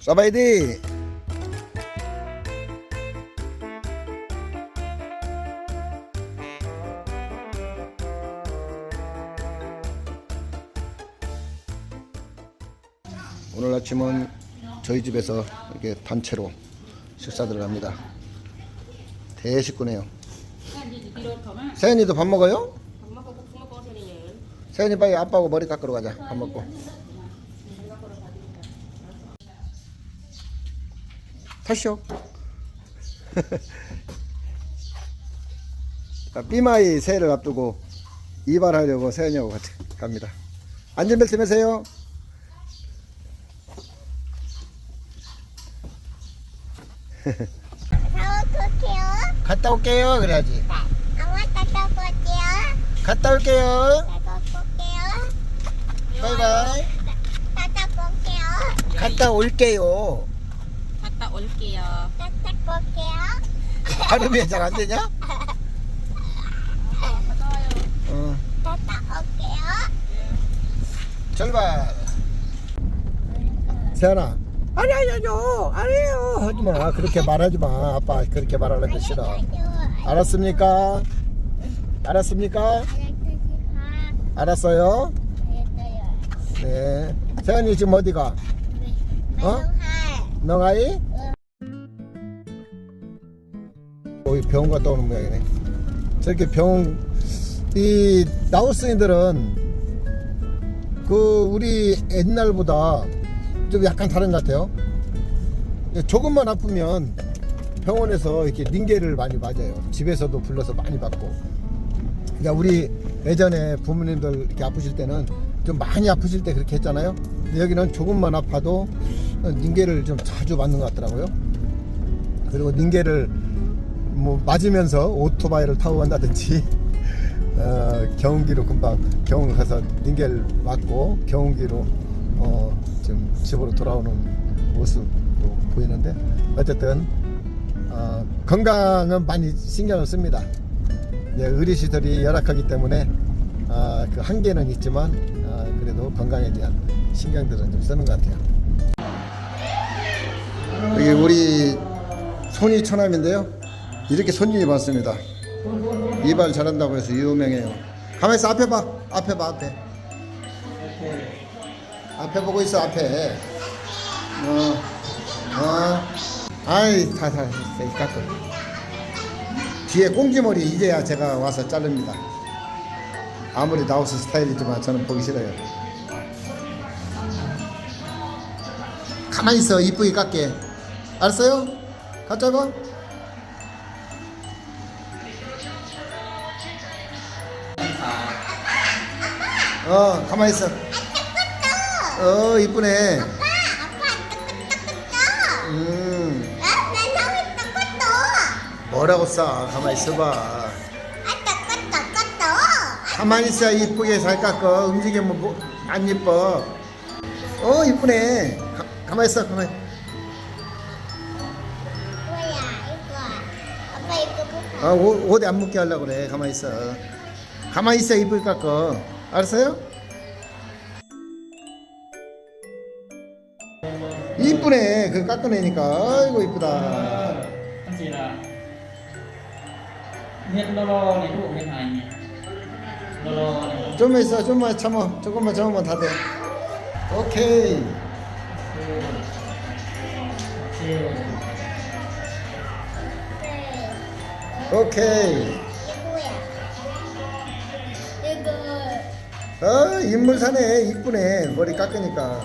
사바이디 오늘 아침은 저희 집에서 이렇게 단체로 식사 들어갑니다. 대식구네요. 세연이도 밥 먹어요? 세연이 빨리 아빠하고 머리 깎으러 가자. 밥 먹고 자, 삐마이 새해를 앞두고 이발하려고 세연이하고 같이 갑니다 안전벨트 매세요. 갔다 올게요 그래야지 아마 갔다 올게요. 갔다 올게요 갔다 올게요. 바이바이 갔다 올게요. 갔다 올게요 올게요. 갔다 올게요. 발음이 잘 안 되냐? 어, 갔다 올게요. 출발 세연아 아니 아니 아니요 아니에요 하지 마 그렇게 말하지 마 아빠 그렇게 말하는 거 싫어 알았습니까? 알았습니까? 알았어요? 네 세연이 지금 어디가? 어? 농아이? 여기 병원 갔다 오는 모양이네. 저렇게 병원 이 나우스인들은 그 우리 옛날보다 좀 약간 다른 것 같아요. 조금만 아프면 병원에서 이렇게 링게를 많이 맞아요. 집에서도 불러서 많이 받고. 그러니까 우리 예전에 부모님들 이렇게 아프실 때는 좀 많이 아프실 때 그렇게 했잖아요. 근데 여기는 조금만 아파도 링게를 좀 자주 맞는 것 같더라고요. 그리고 링게를 뭐 맞으면서 오토바이를 타고 간다든지 어, 경운기로 금방 경운 가서 링게를 맞고 경운기로 어, 좀 집으로 돌아오는 모습도 보이는데 어쨌든 어, 건강은 많이 신경을 씁니다. 예, 의료시설이 열악하기 때문에 아, 그 한계는 있지만 아, 그래도 건강에 대한 신경들은 좀 쓰는 것 같아요. 여기 우리 손이 처남인데요. 이렇게 손님이 많습니다. 이발 잘한다고 해서 유명해요. 가만 있어 앞에 봐. 앞에 봐 앞에. 앞에 보고 있어 앞에. 어. 어. 아이 다다 깎고. 뒤에 꽁지머리 이제야 제가 와서 자릅니다. 아무리 나우스 스타일이지만 저는 보기 싫어요. 가만히 있어 이쁘게 깎게. 알았어요? 갖다 봐. 어, 가만히 있어. 어, 이쁘네. 아빠, 아빠, 음, 아, 내 성이 똑같어. 뭐라고 싸? 가만히 있어봐. 아, 똑같, 똑같어. 가만히 있어, 이쁘게 잘 깎어. 움직이면 뭐, 안 이뻐. 어, 이쁘네. 가, 가만히 있어, 가만히. 뭐야, 이거. 아빠 이거 볼까? 아, 옷, 옷에 안 묻게 하려고 그래. 가만히 있어. 가만히 있어, 이쁘게 깎어. 알았어요? 이쁘네. 그 깎아내니까. 아이고, 이쁘다. 좀만 있어. 좀만 참아. 조금만 참으면 다 돼. 오케이. 오케이. 어, 인물 사네. 이쁘네. 머리 깎으니까.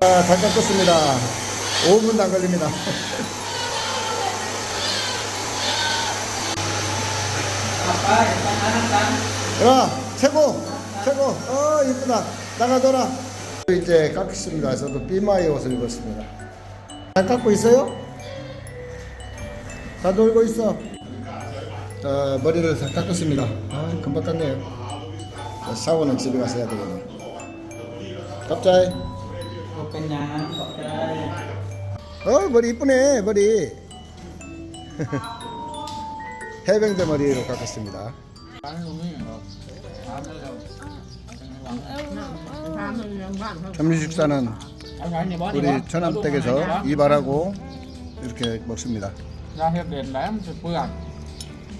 아, 다 깎았습니다. 5분도 안 걸립니다. 야, 최고! 최고! 어, 이쁘다. 나가더라. 이제 깎습니다. 저도 삐마이 옷을 입었습니다. 잘 깎고 있어요? 다 놀고 있어. 자, 머리를 다 깎았습니다. 아, 금방 깎네요. 자, 샤워는 집에 가서 해야 되겠네. 갑자기. 어, 머리 이쁘네, 머리. 해병대 머리로 깎았습니다. 점심 식사는 우리 전남 댁에서 이발하고 이렇게 먹습니다.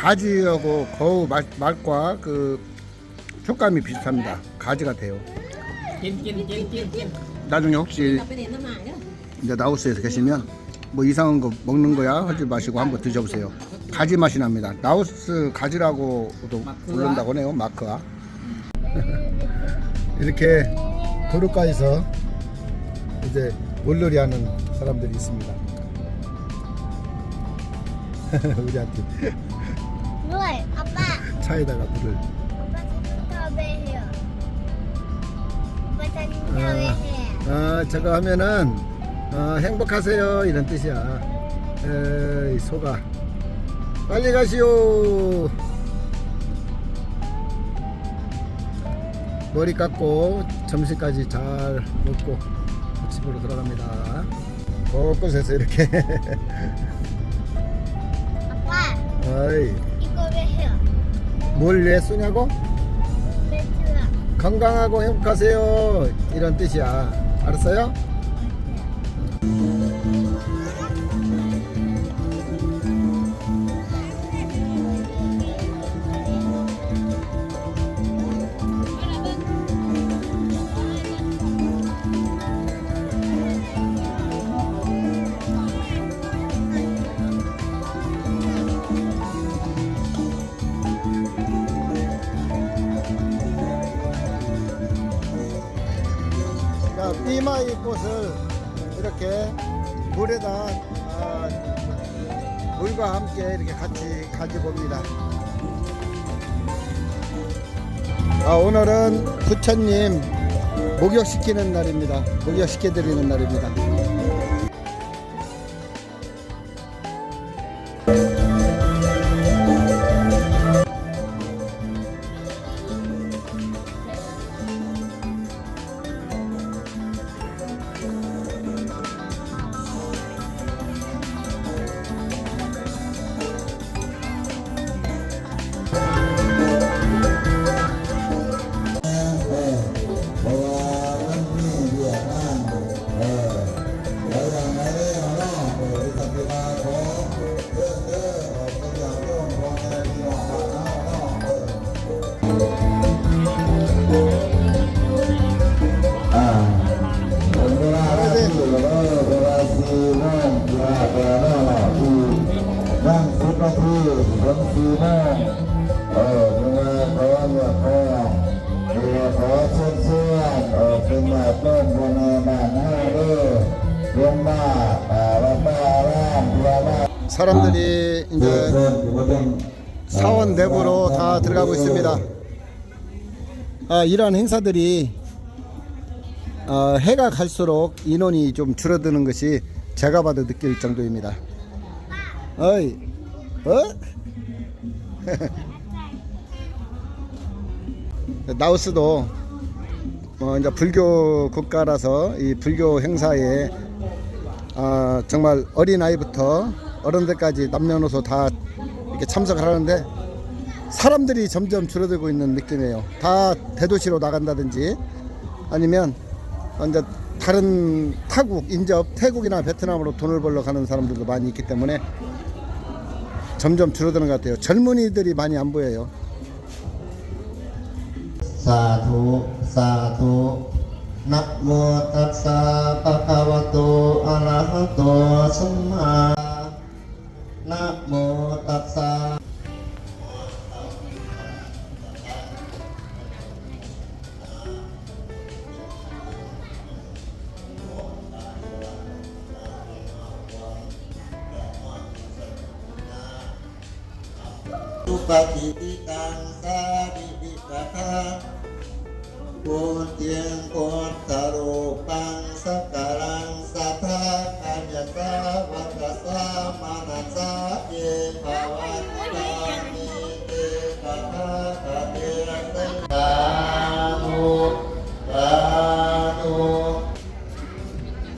가지하고 거우 맛, 맛과 그 촉감이 비슷합니다. 가지가 돼요. 나중에 혹시 이제 나우스에서 계시면 뭐 이상한 거 먹는 거야 하지 마시고 한번 드셔보세요. 가지 맛이 납니다. 나우스 가지라고도 불른다고 하네요. 마크와. 이렇게 도로가에서 이제 물놀이 하는 사람들이 있습니다. 우리한테. 차에다가 불을 오빠 자동차 해요? 오빠 자동차 왜 아, 해요? 아, 저거 하면은 아, 행복하세요 이런 뜻이야. 에이 소가 빨리 가시오. 머리 깎고 점심까지 잘 먹고 집으로 들어갑니다 곳곳에서 이렇게. 아빠. 어이. 뭘 왜 쓰냐고? 건강하고 행복하세요. 이런 뜻이야. 알았어요? 꽃을 이렇게 물에다 아, 물과 함께 이렇게 같이 가져봅니다. 아, 오늘은 부처님 목욕시키는 날입니다. 목욕시켜드리는 날입니다. 사람들이 이제 사원 내부로 다 들어가고 있습니다. 아, 이러한 행사들이 어, 해가 갈수록 인원이 좀 줄어드는 것이 제가 봐도 느낄 정도입니다. 어이, 어? 나우스도 어, 이제 불교 국가라서 이 불교 행사에 아, 정말 어린 아이부터 어른들까지 남녀노소 다 이렇게 참석을 하는데 사람들이 점점 줄어들고 있는 느낌이에요. 다 대도시로 나간다든지 아니면 이제 다른 타국, 인접, 태국이나 베트남으로 돈을 벌러 가는 사람들도 많이 있기 때문에 점점 줄어드는 것 같아요. 젊은이들이 많이 안 보여요. 사두 사두 나무 탓사 바카와토 아라하토 삼마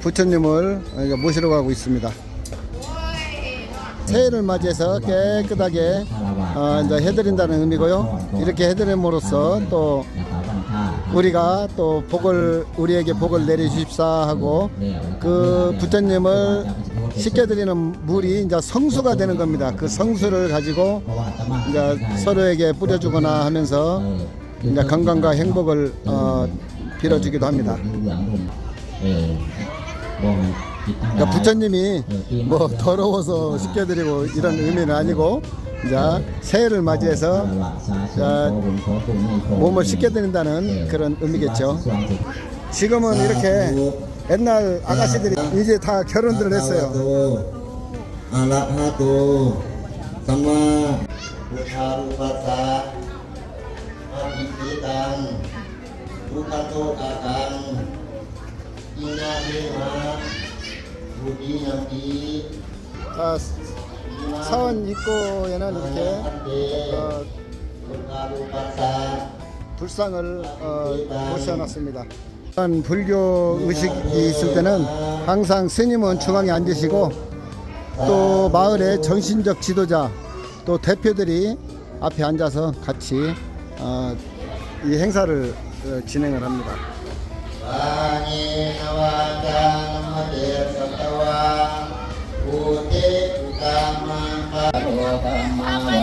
부처님을 여기가 모시러 가고 있습니다. 새해를 맞이해서 깨끗하게 어, 이제 해드린다는 의미고요. 이렇게 해드림으로써 또 우리가 또 복을 우리에게 복을 내려주십사 하고 그 부처님을 씻겨드리는 물이 이제 성수가 되는 겁니다. 그 성수를 가지고 이제 서로에게 뿌려주거나 하면서 이제 건강과 행복을 어, 빌어주기도 합니다. 그러니까 부처님이 뭐 더러워서 씻겨드리고 이런 의미는 아니고 자, 새해를 맞이해서 자, 몸을 씻겨드린다는 그런 의미겠죠. 지금은 이렇게 옛날 아가씨들이 이제 다 결혼들을 했어요. 아, 사원 입구에는 이렇게 어, 불상을 어, 모셔놨습니다. 불교 의식이 있을 때는 항상 스님은 중앙에 앉으시고 또 마을의 정신적 지도자 또 대표들이 앞에 앉아서 같이 어, 이 행사를 어, 진행을 합니다.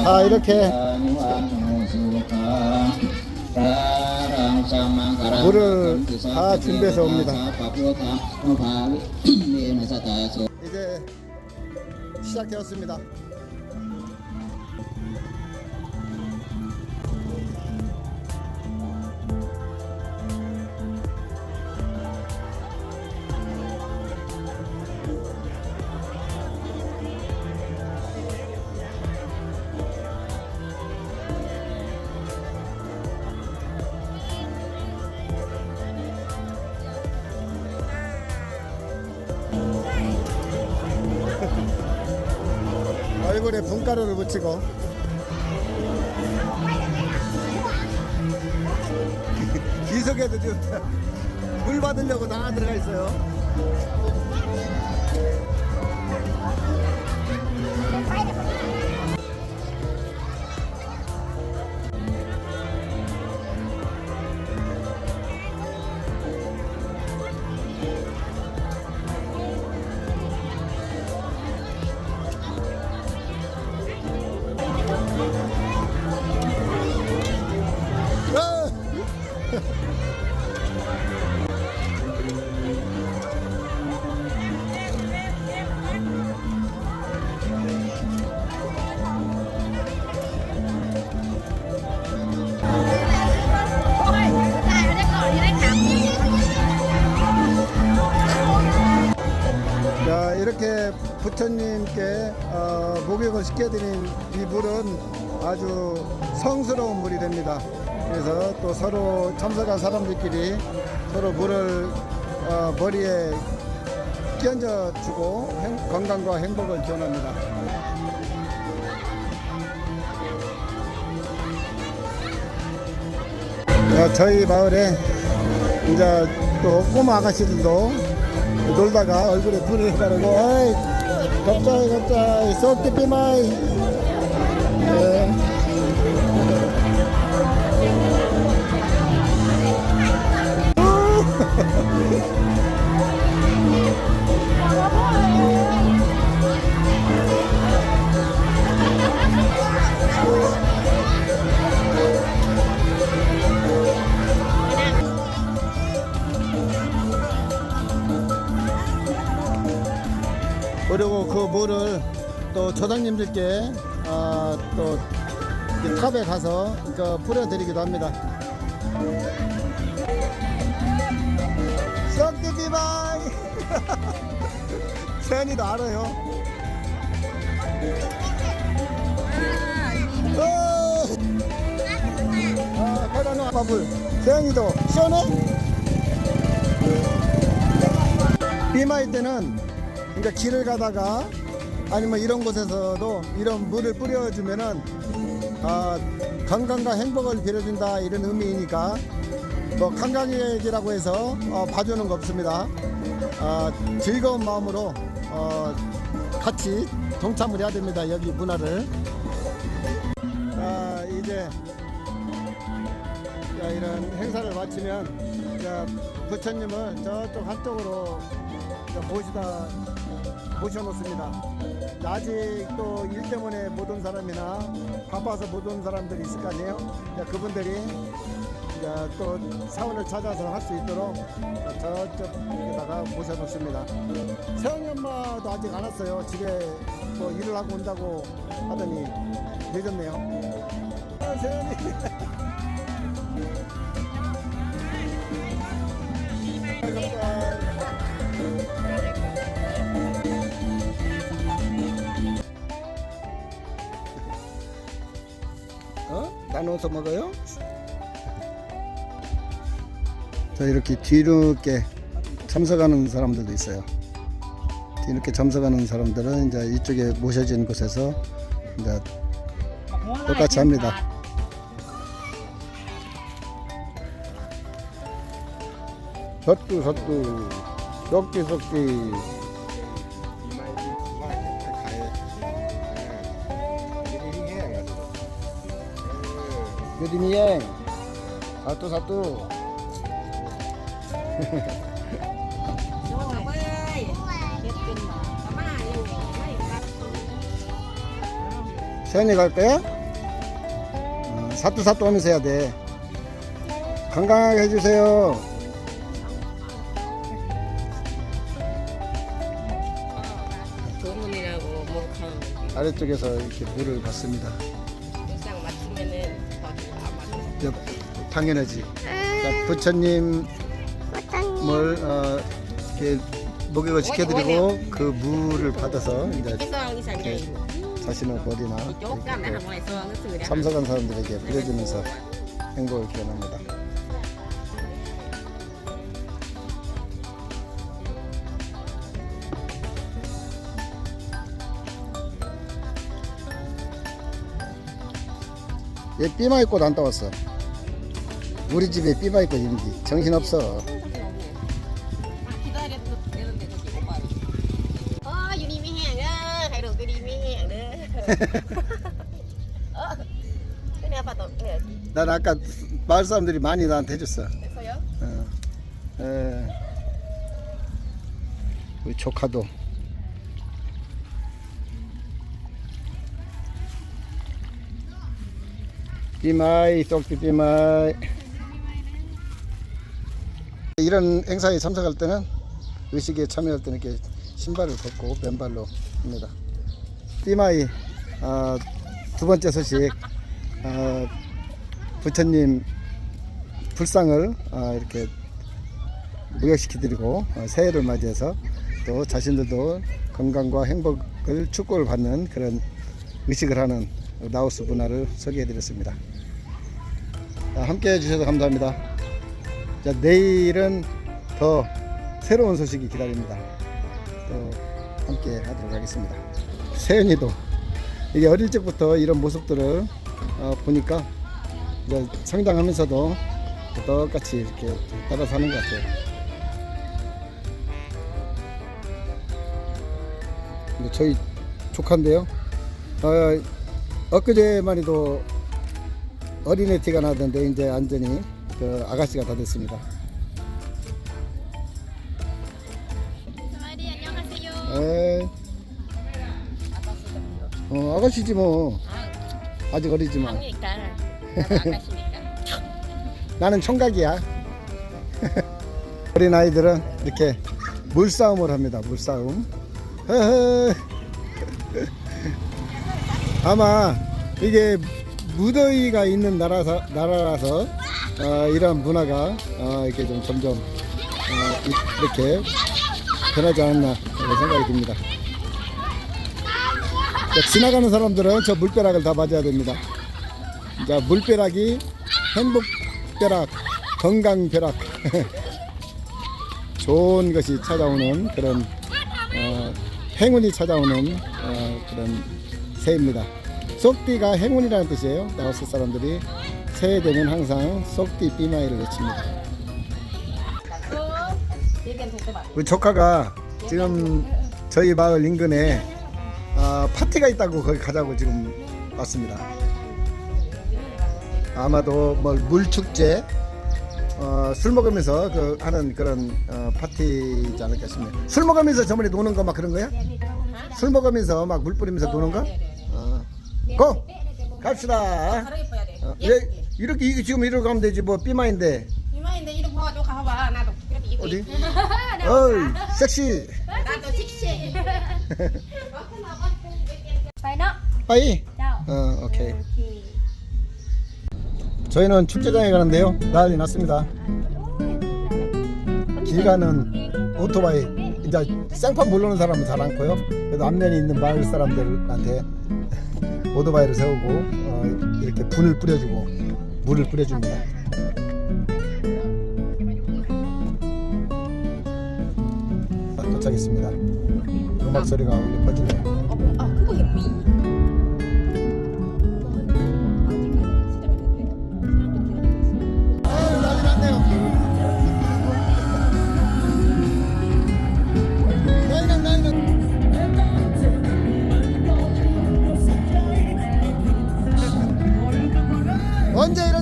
자 이렇게. 물을 다 준비해서 옵니다. 이제 시작되었습니다. 얼굴에 분가루를 묻히고 기석에도 지금 물 받으려고 다 들어가 있어요. 목욕을 시켜드린 이 물은 아주 성스러운 물이 됩니다. 그래서 또 서로 참석한 사람들끼리 서로 물을 어, 머리에 끼얹어 주고 행- 건강과 행복을 기원합니다. 자, 저희 마을에 이제 또 꼬마 아가씨들도 놀다가 얼굴에 불을 바르고 갑자기 갑자기 썩기 삐마이 네. 그리고 그 물을 또 조상님들께 아, 또 탑에 가서 그 뿌려드리기도 합니다. 썩기비바이 세연이도 알아요. 어! 아, 가다 놔. 바블. 세연이도 시원해? 비마이 때는 그러니까 길을 가다가 아니면 이런 곳에서도 이런 물을 뿌려주면은 아, 건강과 행복을 빌어준다 이런 의미이니까 뭐 관광객이라고 해서 어, 봐주는 거 없습니다. 아, 즐거운 마음으로 어, 같이 동참을 해야 됩니다. 여기 문화를. 아, 이제 자, 이런 행사를 마치면 자, 부처님을 저쪽 한쪽으로 자, 모시다 모셔놓습니다. 아직 또 일 때문에 못 온 사람이나 바빠서 못 온 사람들이 있을 거 아니에요. 자, 그분들이 또 사원을 찾아서 할 수 있도록 저쪽에다가 모셔놓습니다. 세영이 엄마도 아직 안 왔어요. 집에 뭐 일을 하고 온다고 하더니 늦었네요. 아, 세영이. 나눠서 먹어요? 자 이렇게 뒤늦게 참석하는 사람들도 있어요. 뒤늦게 참석하는 사람들은 이제 이쪽에 모셔진 곳에서 이제 똑같이 합니다. 섰두 섰두 썩기 썩기 Mấy cặp 세연이 갈 거야? 어, 사뚜 사뚜 하면서 해야 돼. 건강하게 해주세요. 조문이라고 목하는. 아래쪽에서 이렇게 물을 받습니다 당연하지. 자, 부처님을 어, 이렇게 목욕을 시켜드리고 그 물을 받아서 이제 đi sàn nhảy 자신의 머리나 đã 이렇게 참석한 사람들에게 뿌려주면서 행복을 기원합니다. 얘 삐마이 꽃안 따왔어. 우리 집에 있는지 정신없어. 기다려 이런 데도 chỉ có 어 유니 미행 어 hay đầu tư đi mi행 어 phải tổng thể 난 아까 마을 사람들이 많이 나한테 해줬어. 됐어요? 어. 에. 우리 조카도 삐마이 쏙비 삐마이 이런 행사에 참석할 때는 의식에 참여할 때는 이렇게 신발을 벗고 맨발로 합니다 삐마이 아, 두 번째 소식 아, 부처님 불상을 아, 이렇게 무역시켜드리고 어, 새해를 맞이해서 또 자신들도 건강과 행복을 축복을 받는 그런 의식을 하는 라오스 문화를 소개해드렸습니다. 자, 함께 해주셔서 감사합니다. 자, 내일은 더 새로운 소식이 기다립니다. 또 함께 하도록 하겠습니다. 세연이도 이게 어릴 적부터 이런 모습들을 어, 보니까 이제 성장하면서도 똑같이 이렇게 따라 사는 것 같아요. 저희 조카인데요. 어, 엊그제만 해도 어린애 티가 나던데 이제 완전히 그 아가씨가 다 됐습니다. 에, 어, 아가씨지 뭐. 아직 어리지만. 아가씨니까 나는 총각이야. 어린 아이들은 이렇게 물싸움을 합니다. 물싸움. 허허. 아마 이게 무더위가 있는 나라서, 나라라서 어, 이런 문화가 어, 이렇게 좀 점점 어, 이- 이렇게 변하지 않았나 생각이 듭니다. 자, 지나가는 사람들은 저 물벼락을 다 맞아야 됩니다. 자, 물벼락이 행복 벼락벼락 건강 벼락 좋은 것이 찾아오는 그런 어, 행운이 찾아오는 어, 그런 새입니다. 속띠가 행운이라는 뜻이에요. 라오스 사람들이 새해 되면 항상 속띠 삐마이를 외칩니다. 우리 조카가 지금 저희 마을 인근에 아, 파티가 있다고 거기 가자고 지금 왔습니다. 아마도 뭐 물축제 어, 술 먹으면서 그 하는 그런 어, 파티지 않을까 싶네요. 술 먹으면서 저번에 노는 거 막 그런 거야? 술 먹으면서 막 물 뿌리면서 노는 거? 어. 고! 갑시다. 어, 예, 이렇게 이게 지금 이러고 가면 되지 뭐 삐마인데 이마인데 이름 봐도 가봐. 나도 이렇게 입고. 어디? 어이 섹시. 나도 칙시. ไปเนาะ 빠이. เจ้า 어 오케이. โอเค 저희는 축제장에 가는데요. 난리 났습니다. 길 가는 오토바이 이제 생판 모르는 사람은 잘 않고요. 그래도 앞면에 있는 마을 사람들한테 오토바이를 세우고 어, 이렇게 분을 뿌려주고 물을 뿌려줍니다. 아, 도착했습니다. 음악 소리가 울려 퍼지네요.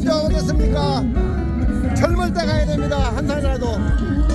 이런 데 오겠습니까? 젊을 때 가야 됩니다. 한 살이라도.